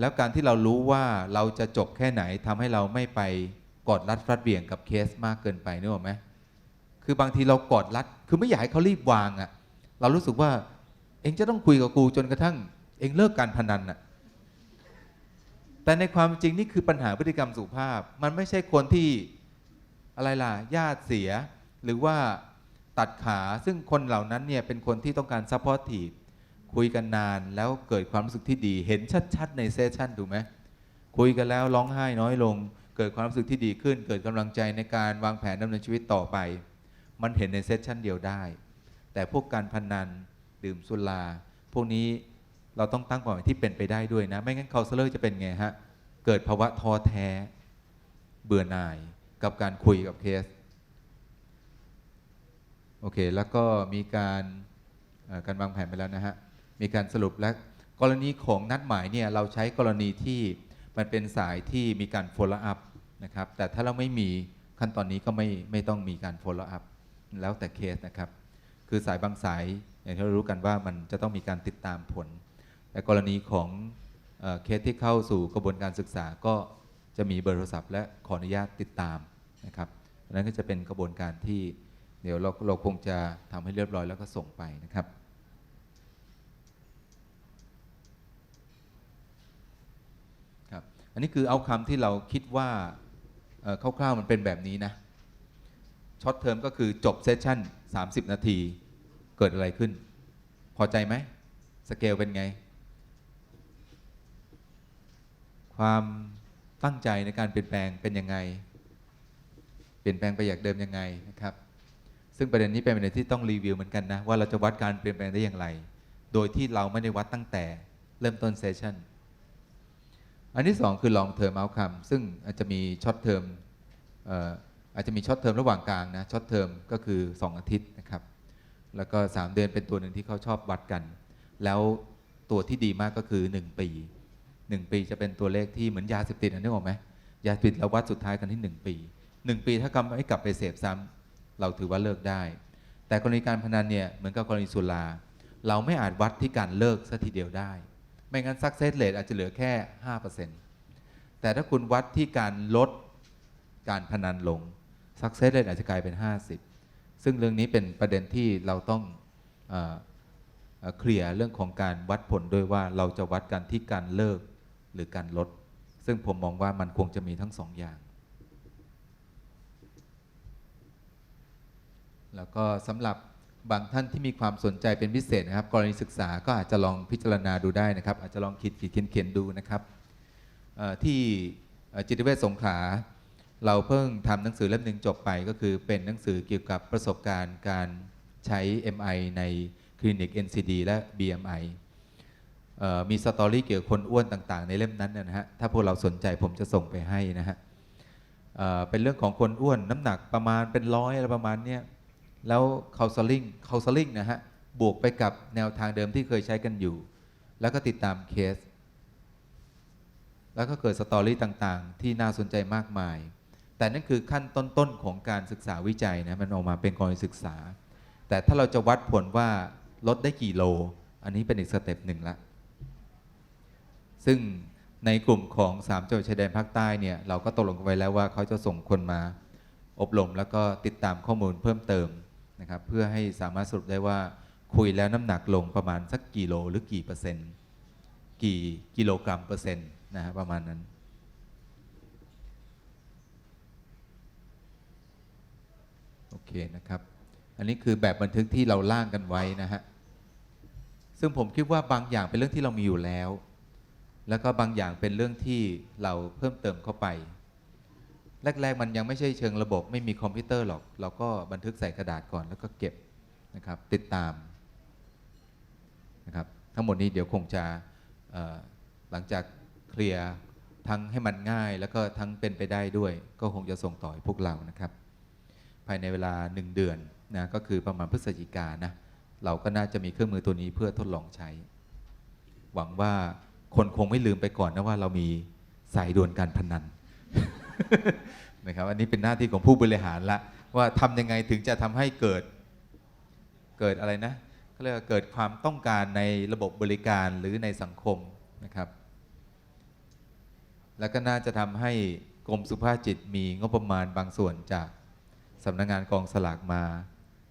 แล้วการที่เรารู้ว่าเราจะจบแค่ไหนทำให้เราไม่ไปกอดรัดฟัดเหวี่ยงกับเคสมากเกินไปนึกออกไหมคือบางทีเรากอดรัด คือไม่อยากให้เขารีบวางอะ่ะ เรารู้สึกว่าเองจะต้องคุยกับกูจนกระทั่ง เองเลิกการพนันอะ แต่ในความจริงนี่คือปัญหาพฤติกรรมสุภาพ มันไม่ใช่คนที่อะไรล่ะญาติเสีย หรือว่าตัดขา ซึ่งคนเหล่านั้นเนี่ยเป็นคนที่ต้องการซัพพอร์ตที คุยกันนานแล้วเกิดความรู้สึกที่ดี เห็นชัดๆในเซสชั่นถูกไหมคุยกันแล้วร้องไห้น้อยลง เกิดความรู้สึกที่ดีขึ้น เกิดกำลังใจในการวางแผนดำเนินชีวิตต่อไป มันเห็นในเซสชั่นเดียวได้ แต่พวกการพนันดื่มสุราพวกนี้เราต้องตั้งเป้าหมายที่เป็นไปได้ด้วยนะ ไม่งั้นคาสเลอร์จะเป็นไงฮะ เกิดภาวะท้อแท้ เบื่อหน่ายกับการคุยกับเคสโอเค แล้วก็มีการการวางแผนไปแล้วนะฮะ มีการสรุปและกรณีของนัดหมายเนี่ยเราใช้กรณีที่มันเป็นสายที่มีการ follow up นะครับแต่ถ้าเราไม่มีขั้นตอนนี้ก็ไม่ไม่ต้องมีการ follow up แล้วแต่เคสนะครับ คือสายบางสายอย่างที่เรารู้กันว่ามันจะต้องมีการติดตามผล แต่กรณีของเอเคสที่เข้าสู่กระบวนการศึกษาก็จะมีเบอร์โทรศัพท์และขออนุญาตติดตามนะครับนั้นก็จะเป็นกระบวนการที่เดี๋ยวเราเราคงจะทำให้เรียบร้อยแล้วก็ส่งไปนะครับ ครับ อั นนี้คือเอาคำที่เราคิดว่าคร่าวๆมันเป็นแบบนี้นะช็อตเทอมก็คือจบเซสชั่น 30 นาทีเกิดอะไรขึ้น พอใจไหมสเกลเป็นไง ความตั้งใจในการเปลี่ยนแปลงเป็นยังไง เปลี่ยนแปลงไปอยากเดิมยังไงนะครับ ซึ่งประเด็นนี้เป็นประเด็นที่ต้องรีวิวเหมือนกันนะว่าเราจะวัดการเปลี่ยนแปลงได้อย่างไร โดยที่เราไม่ได้วัดตั้งแต่เริ่มต้นเซสชั่น อันที่สองคือ long term outcome ซึ่งอาจจะมีช็อตเทอมอาจจะมีช็อตเทอมระหว่างกลางนะช็อตเทอมก็คือ 2 อาทิตย์นะครับ แล้วก็ 3 เดือนเป็นตัวหนึ่งที่เขาชอบวัดกัน แล้วตัวที่ดีมากก็คือ 1 ปี 1 ปีจะเป็นตัวเลขที่เหมือนยาเสพติดนะนึกออกไหมยาเสพติดเราวัดสุดท้ายกันที่ 1 ปี 1 ปีถ้ากำไม่กลับไปเสพซ้ำเราถือว่าเลิกได้ แต่กรณีการพนันเนี่ยเหมือนกับกรณีสุราเราไม่อาจวัดที่การเลิกซะทีเดียวได้ ไม่งั้น success rate อาจจะเหลือแค่ 5%แต่ถ้าคุณวัดที่การลดการพนันลง success rate อาจจะกลายเป็น 50 ซึ่งเรื่องนี้เป็นประเด็นที่เราต้องเออเอ่อเคลียร์เรื่องของการวัดผลด้วยว่าเราจะวัดกันที่การเลิกหรือการลด ซึ่งผมมองว่ามันคงจะมีทั้งสองอย่าง แล้วก็สำหรับ บางท่านที่มีความสนใจเป็นพิเศษนะครับ กรณีศึกษาก็อาจจะลองพิจารณาดูได้นะครับ อาจจะลองคิดขีดเขียนเขียนดูนะครับที่จิตเวชสงขลาเราเพิ่งทำหนังสือเล่มหนึ่งจบไปก็คือเป็นหนังสือเกี่ยวกับประสบการณ์การใช้ MI ในคลินิก NCD และ BMI เอ่อมีสตอรี่เกี่ยวกับคนอ้วนต่างๆ ในเล่มนั้นนะฮะถ้าพวกเราสนใจผมจะส่งไปให้นะฮะเเป็นเรื่องของคนอ้วนน้ำหนักประมาณเป็นร้อยอะไรประมาณเนี้ย แล้วคา s ซ l ลิงคา s ซ l ลิงนะฮะ บวกไปกับแนวทางเดิมที่เคยใช้กันอยู่ แล้วก็ติดตามเคส แล้วก็เกิดสตอรี่ต่างๆ ที่น่าสนใจมากมาย แต่นั่นคือขั้นต้น ๆ ของการศึกษาวิจัยนะ มันออกมาเป็นกรณีศึกษา แต่ถ้าเราจะวัดผลว่าลดได้กี่โล อันนี้เป็นอีกสเต็ปหนึ่งละ ซึ่งในกลุ่มของ3จังหวัดชายแดนภาคใต้เนี่ยเราก็ตกลงกันไว้แล้วว่าเขาจะส่งคนมา อบรมแล้วก็ติดตามข้อมูลเพิ่มเติม นะครับเพื่อให้สามารถสรุปได้ว่าคุยแล้วน้ำหนักลงประมาณสักกี่โลหรือกี่เปอร์เซ็นต์กี่กิโลกรัมเปอร์เซ็นต์นะฮะประมาณนั้น โอเคนะครับ อันนี้คือแบบบันทึกที่เราล่างกันไว้นะฮะซึ่งผมคิดว่าบางอย่างเป็นเรื่องที่เรามีอยู่แล้ว แล้วก็บางอย่างเป็นเรื่องที่เราเพิ่มเติมเข้าไป แรก ๆ มันยังไม่ใช่เชิงระบบ ไม่มีคอมพิวเตอร์หรอก เราก็บันทึกใส่กระดาษก่อนแล้วก็เก็บนะครับ ติดตามนะครับ ทั้งหมดนี้เดี๋ยวคงจะหลังจากเคลียร์ทั้งให้มันง่าย แล้วก็ทั้งเป็นไปได้ด้วย ก็คงจะส่งต่อให้พวกเรานะครับ ภายในเวลา 1 เดือนนะก็คือประมาณพฤศจิกานะเราก็น่าจะมีเครื่องมือตัวนี้เพื่อทดลองใช้ หวังว่าคนคงไม่ลืมไปก่อนนะว่าเรามีสายด่วนการพนัน นะครับอันนี้เป็นหน้าที่ของผู้บริหารละว่าทำยังไงถึงจะทำให้เกิดเกิดอะไรนะก็เรียกว่าเกิดความต้องการในระบบบริการหรือในสังคมนะครับ แล้วก็น่าจะทำให้กรมสุภาพจิตมีงบประมาณบางส่วนจากสำนักงานกองสลากมา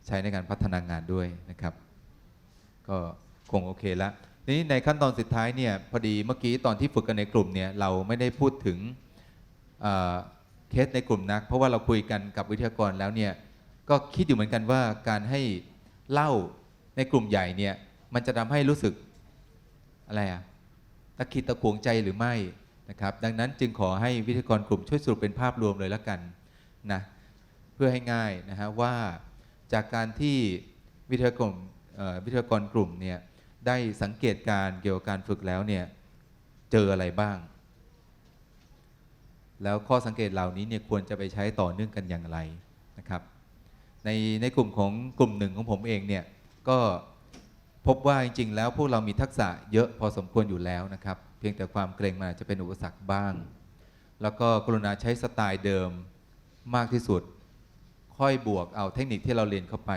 ใช้ในการพัฒนางานด้วยนะครับ ก็คงโอเคแล้วนี้ในขั้นตอนสุดท้ายเนี่ยพอดีเมื่อกี้ตอนที่ฝึกกันในกลุ่มเนี่ยเราไม่ได้พูดถึง เคสในกลุ่มนัก เพราะว่าเราคุยกันกับวิทยากรแล้วเนี่ยก็คิดอยู่เหมือนกันว่าการให้เล่าในกลุ่มใหญ่เนี่ยมันจะทำให้รู้สึกอะไรอะตะคิดตะขวงใจหรือไม่นะครับ ดังนั้นจึงขอให้วิทยากรกลุ่มช่วยสรุปเป็นภาพรวมเลยแล้วกันนะเพื่อให้ง่ายนะฮะว่าจากการที่วิทยากรวิทยากรกลุ่มเนี่ยได้สังเกตการเกี่ยวกับการฝึกแล้วเนี่ยเจออะไรบ้าง แล้วข้อสังเกตเหล่านี้เนี่ยควรจะไปใช้ต่อเนื่องกันอย่างไรนะครับ ในในกลุ่มของกลุ่มหนึ่งของผมเองเนี่ยก็พบว่าจริงๆ แล้วพวกเรามีทักษะเยอะพอสมควรอยู่แล้วนะครับ เพียงแต่ความเกรงมาจะเป็นอุปสรรคบ้าง แล้วก็กรุณาใช้สไตล์เดิมมากที่สุด ค่อยบวกเอาเทคนิคที่เราเรียนเข้าไป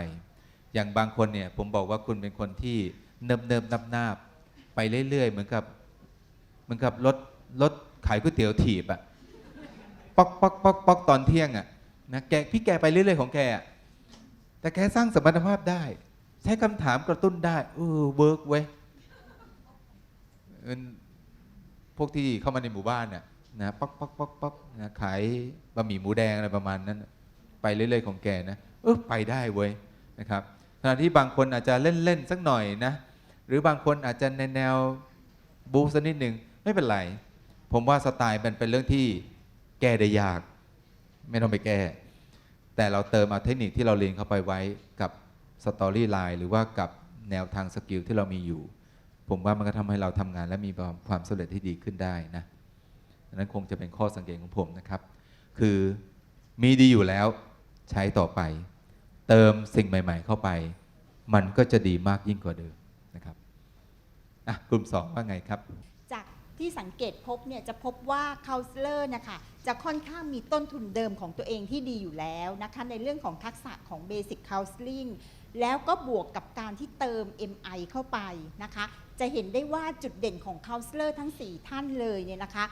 อย่างบางคนเนี่ยผมบอกว่าคุณเป็นคนที่เนิบเนิบนับนาบไปเรื่อยๆ เหมือนกับเหมือนกับรถรถขายก๋วยเตี๋ยวถีบอะ ป๊อกป๊อกป๊อกป๊อกตอนเที่ยงอะนะแกพี่แกไปเรื่อยๆของแกแต่แกสร้างสมรรถภาพได้ ใช้คำถามกระตุ้นได้เออเวิร์กเว้ยพวกที่เข้ามาในหมู่บ้านน่ะนะป๊อกป๊อกป๊อกป๊อกนะขายบะหมี่หมูแดงอะไรประมาณนั้น ไปเรื่อยๆของแกนะเออไปได้เว้ยนะครับขณะที่บางคนอาจจะเล่นๆสักหน่อยนะหรือบางคนอาจจะในแนวบูสักนิดหนึ่งไม่เป็นไร ผมว่าสไตล์มันเป็นเรื่องที่ แก้ได้ยาก ไม่ต้องไปแก้ แต่เราเติมเอาเทคนิคที่เราเรียนเข้าไปไว้กับสตอรี่ไลน์หรือว่ากับแนวทางสกิลที่เรามีอยู่ ผมว่ามันก็ทำให้เราทำงานและมีความสำเร็จที่ดีขึ้นได้นะนั้นคงจะเป็นข้อสังเกตของผมนะครับ คือมีดีอยู่แล้วใช้ต่อไป เติมสิ่งใหม่ ๆ เข้าไป มันก็จะดีมากยิ่งกว่าเดิมนะครับอะกลุ่มสองว่าไงครับ ที่สังเกตพบเนี่ยจะพบว่า c o u n s e l o r นะคะจะค่อนข้างมีต้นทุนเดิมของตัวเองที่ดีอยู่แล้วนะคะในเรื่องของทักษะของ Basic Counseling แล้วก็บวกกับการที่เติม MI เข้าไปนะคะ จะเห็นได้ว่าจุดเด่นของ c o u n s e l o r ทั้ง 4 ท่านเลยเนี่ยนะคะ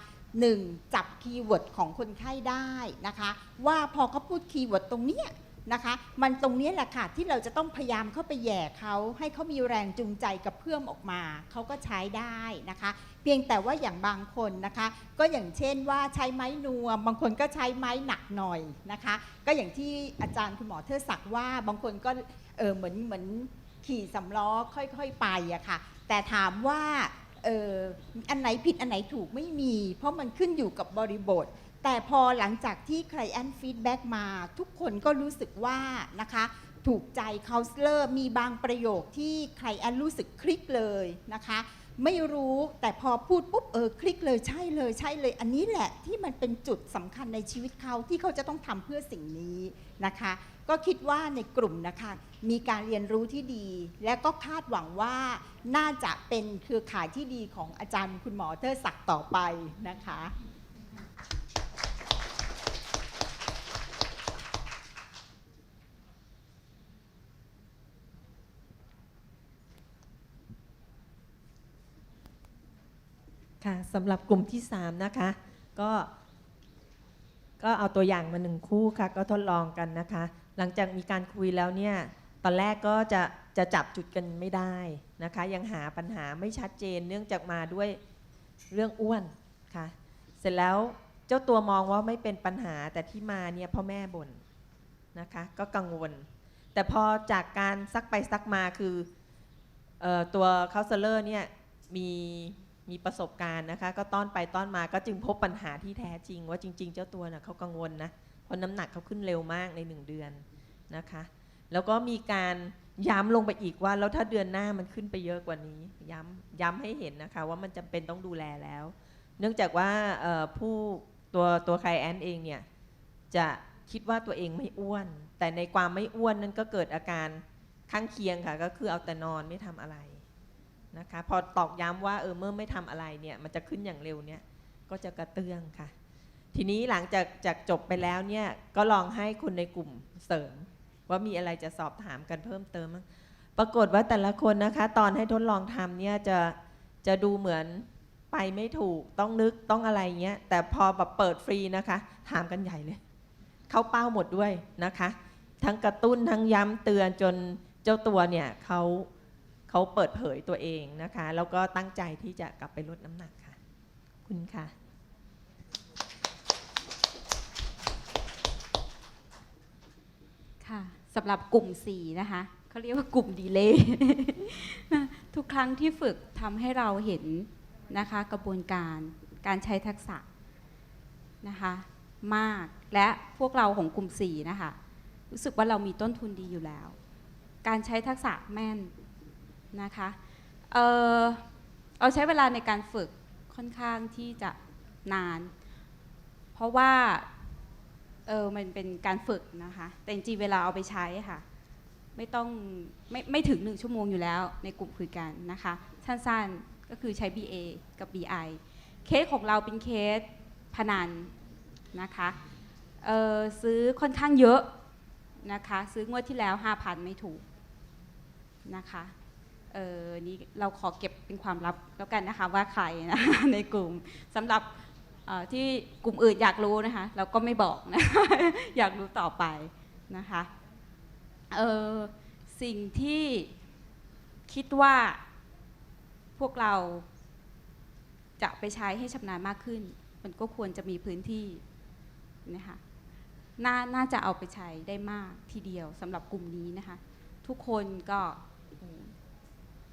1. จับคีย์เวิร์ดของคนไข้ได้นะคะ ว่าพอเขาพูดคีย์เวิร์ดตรงเนี้ย นะคะ มันตรงนี้แหละค่ะที่เราจะต้องพยายามเข้าไปแย่เขาให้เขามีแรงจูงใจกับเพื่อมออกมาเขาก็ใช้ได้นะคะ เพียงแต่ว่าอย่างบางคนนะคะ ก็อย่างเช่นว่าใช้ไม้นวม บางคนก็ใช้ไม้หนักหน่อยนะคะ ก็อย่างที่อาจารย์คุณหมอเทิดศักดิ์ว่าบางคนก็เออเหมือนเหมือนขี่สำล้อค่อยๆไปอะค่ะ แต่ถามว่าเอออันไหนผิดอันไหนถูกไม่มี เพราะมันขึ้นอยู่กับบริบท แต่พอหลังจากที่ใครแอนฟีดแบ็กมาทุกคนก็รู้สึกว่านะคะถูกใจคาสเลอร์มีบางประโยคที่ใครแอนรู้สึกคลิกเลยนะคะ ไม่รู้แต่พอพูดปุ๊บเออคลิกเลยใช่เลยใช่เลย อันนี้แหละที่มันเป็นจุดสำคัญในชีวิตเขาที่เขาจะต้องทำเพื่อสิ่งนี้นะคะ ก็คิดว่าในกลุ่มนะคะ มีการเรียนรู้ที่ดี และก็คาดหวังว่าน่าจะเป็นเครือข่ายที่ดีของอาจารย์คุณหมอเทอศักดิ์ต่อไปนะคะ ค่ะสำหรับกลุ่มที่ 3 นะคะ ก็ ก็เอาตัวอย่างมาหนึ่งคู่ค่ะ ก็ทดลองกันนะคะ หลังจากมีการคุยแล้วเนี่ยตอนแรกก็จะจะจับจุดกันไม่ได้นะคะ ยังหาปัญหาไม่ชัดเจนเนื่องจากมาด้วยเรื่องอ้วนค่ะ เสร็จแล้วเจ้าตัวมองว่าไม่เป็นปัญหาแต่ที่มาเนี่ยพ่อแม่บ่นนะคะ ก็กังวล แต่พอจากการซักไปซักมาคือออตัวเคาน์เซเลอร์เนี่ยมี มีประสบการณ์นะคะ ก็ต้อนไปต้อนมาก็จึงพบปัญหาที่แท้จริง ว่าจริง ๆ เจ้าตัวน่ะเขากังวลนะเพราะน้ำหนักเขาขึ้นเร็วมากในหนึ่งเดือนนะคะ แล้วก็มีการย้ำลงไปอีกว่าแล้วถ้าเดือนหน้ามันขึ้นไปเยอะกว่านี้ย้ำย้ำให้เห็นนะคะ ว่ามันจำเป็นต้องดูแลแล้ว เนื่องจากว่าผู้ตัวตัวใครแอนเองเนี่ยจะคิดว่าตัวเองไม่อ้วน แต่ในความไม่อ้วนนั้นก็เกิดอาการข้างเคียงค่ะ ก็คือเอาแต่นอนไม่ทำอะไร นะคะพอตอกย้ำว่าเออเมื่อไม่ทำอะไรเนี่ยมันจะขึ้นอย่างเร็วเนี่ยก็จะกระเตื้องค่ะ ทีนี้หลังจากจากจบไปแล้วเนี่ยก็ลองให้คนในกลุ่มเสริม ว่ามีอะไรจะสอบถามกันเพิ่มเติม ปรากฏว่าแต่ละคนนะคะ ตอนให้ทดลองทำเนี่ยจะจะดูเหมือนไปไม่ถูกต้องนึกต้องอะไรเงี้ยแต่พอแบบเปิดฟรีนะคะ ถามกันใหญ่เลย เข้าเป้าหมดด้วยนะคะ ทั้งกระตุ้นทั้งย้ำเตือนจนเจ้าตัวเนี่ยเขา เขาเปิดเผยตัวเองนะคะ แล้วก็ตั้งใจที่จะกลับไปลดน้ำหนักค่ะ คุณค่ะ ค่ะสำหรับกลุ่ม 4 นะคะเขาเรียกว่ากลุ่มดีเลย์ทุกครั้งที่ฝึกทำให้เราเห็นนะคะกระบวนการการใช้ทักษะนะคะมากและพวกเราของกลุ่ม 4 นะคะ รู้สึกว่าเรามีต้นทุนดีอยู่แล้ว การใช้ทักษะแม่น นะคะเออเราใช้เวลาในการฝึกค่อนข้างที่จะนาน เพราะว่าเออมันเป็นการฝึกนะคะ แต่จริงเวลาเอาไปใช้ค่ะ ไม่ต้องไม่ไม่ถึงหนึ่งชั่วโมงอยู่แล้วในกลุ่มคุยกันนะคะ สั้นๆก็คือใช้ BA กับ BI เคสของเราเป็นเคสพนันนะคะเออซื้อค่อนข้างเยอะนะคะ ซื้องวดที่แล้ว 5,000 ไม่ถูกนะคะ เออนี่เราขอเก็บเป็นความลับแล้วกันนะคะว่าใครนะในกลุ่มสำหรับที่กลุ่มอื่นอยากรู้นะคะ เราก็ไม่บอกนะอยากรู้ต่อไปนะคะเออสิ่งที่คิดว่าพวกเราจะไปใช้ให้ชำนาญมากขึ้น มันก็ควรจะมีพื้นที่นะคะนน่าจะเอาไปใช้ได้มากทีเดียวสำหรับกลุ่มนี้นะคะ ทุกคนก็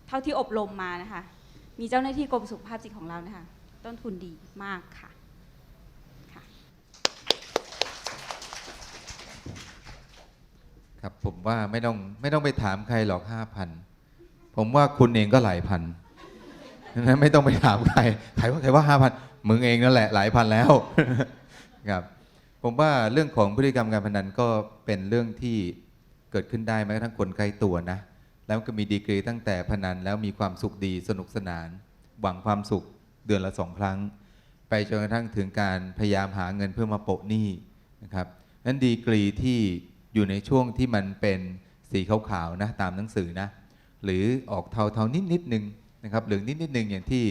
เท่าที่อบรมมานะคะ มีเจ้าหน้าที่กรมสุขภาพจิตของเรานะคะ ต้นทุนดีมากค่ะค่ะครับผมว่าไม่ต้องไม่ต้องไปถามใครหรอกห้าพันผมว่าคุณเองก็หลายพันนะไม่ต้องไปถามใครใครว่าใครว่าห้าพันมึงเองนั่นแหละหลายพันแล้วครับผมว่าเรื่องของพฤติกรรมการพนันก็เป็นเรื่องที่เกิดขึ้นได้แม้กระทั่งคนใกล้ตัวนะ แล้วก็มีดีกรีตั้งแต่พนันแล้วมีความสุขดีสนุกสนาน หวังความสุขเดือนละสองครั้ง ไปจนกระทั่งถึงการพยายามหาเงินเพื่อมาโปะหนี้นะครับนั้นดีกรีที่อยู่ในช่วงที่มันเป็นสีขาวๆนะตามหนังสือนะหรือออกเทาๆนิดนิดๆนึงนะครับเหลืองนิดนิดๆนึงอย่างที่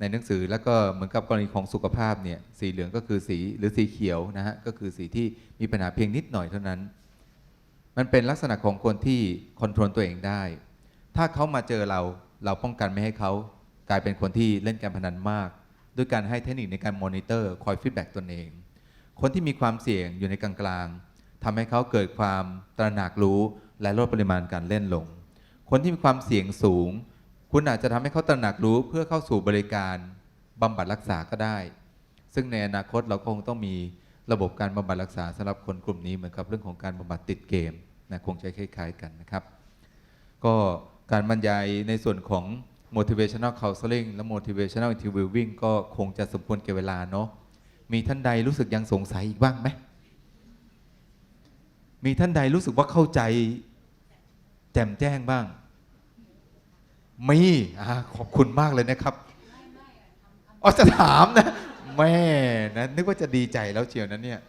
ในหนังสือแล้วก็เหมือนกับกรณีของสุขภาพเนี่ยสีเหลืองก็คือสีหรือสีเขียวนะฮะก็คือสีที่มีปัญหาเพียงนิดหน่อยเท่านั้น มันเป็นลักษณะของคนที่คอนโทรลตัวเองได้ ถ้าเขามาเจอเราเราป้องกันไม่ให้เขากลายเป็นคนที่เล่นการพนันมาก ด้วยการให้เทคนิคในการมอนิเตอร์คอยฟีดแบ็กตนเอง คนที่มีความเสี่ยงอยู่ในกลางๆทำให้เขาเกิดความตระหนักรู้และลดปริมาณการเล่นลง คนที่มีความเสี่ยงสูง คุณอาจจะทำให้เขาตระหนักรู้เพื่อเข้าสู่บริการบำบัดรักษาก็ได้ ซึ่งในอนาคตเราก็คงต้องมี ระบบการบำบัดรักษาสำหรับคนกลุ่มนี้เหมือนกับเรื่องของการบำบัดติดเกมนะคงจะคล้าย ๆกันนะครับ ก็การบรรยายในส่วนของ motivational counseling และ motivational interviewing ก็คงจะสมควรแก่เวลาเนาะมีท่านใดรู้สึกยังสงสัยอีกบ้างไหมมีท่านใดรู้สึกว่าเข้าใจ แจ่มแจ้งบ้าง มีอขอบคุณมากเลยนะครับอ๋อจะถามนะ แม่ นะนึกว่าจะดีใจแล้วเชียวนั้นเนี่ย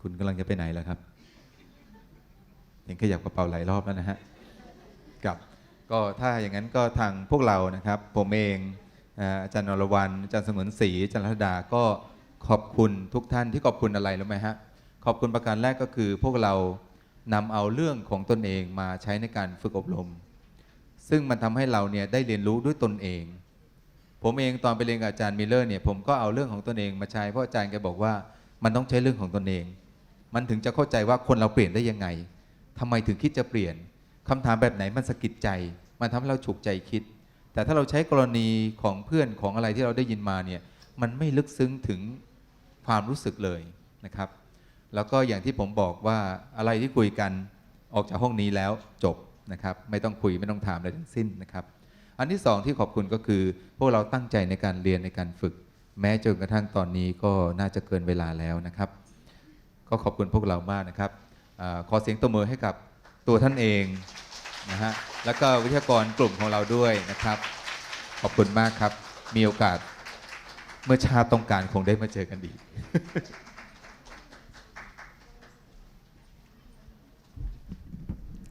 คุณกำลังจะไปไหนแล่ะครับเห็นขยับกระเป๋าหลายรอบแล้วนะฮะกับก็ถ้าอย่างนั้นก็ทางพวกเรานะครับผมเองอาจารย์นรวรรณอาจารย์สงวนศรีอาจารย์รัตดาก็ขอบคุณทุกท่านที่ขอบคุณอะไรรู้ไหมฮะขอบคุณประการแรกก็คือพวกเรานำเอาเรื่องของตนเองมาใช้ในการฝึกอบรม ซึ่งมันทำให้เราเนี่ยได้เรียนรู้ด้วยตนเอง ผมเองตอนไปเรียนกับอาจารย์มิลเลอร์เนี่ยผมก็เอาเรื่องของตนเองมาใช้เพราะอาจารย์แกบอกว่ามันต้องใช้เรื่องของตนเอง มันถึงจะเข้าใจว่าคนเราเปลี่ยนได้ยังไงทำไมถึงคิดจะเปลี่ยนคำถามแบบไหนมันสะกิดใจ มันทำให้เราฉุกใจคิด แต่ถ้าเราใช้กรณีของเพื่อนของอะไรที่เราได้ยินมาเนี่ยมันไม่ลึกซึ้งถึงความรู้สึกเลยนะครับ แล้วก็อย่างที่ผมบอกว่าอะไรที่คุยกันออกจากห้องนี้แล้วจบนะครับ ไม่ต้องคุยไม่ต้องถามอะไรทั้งสิ้นนะครับ อันที่สองที่ขอบคุณก็คือ พวกเราตั้งใจในการเรียนในการฝึก แม้จนกระทั่งตอนนี้ก็น่าจะเกินเวลาแล้วนะครับ ก็ขอบคุณพวกเรามากนะครับอขอเสียงตบมือให้กับตัวท่านเองนะฮะแล้วก็วิทยากรกลุ่มของเราด้วยนะครับ ขอบคุณมากครับ มีโอกาสเมื่อชาติต้องการคงได้มาเจอกันดี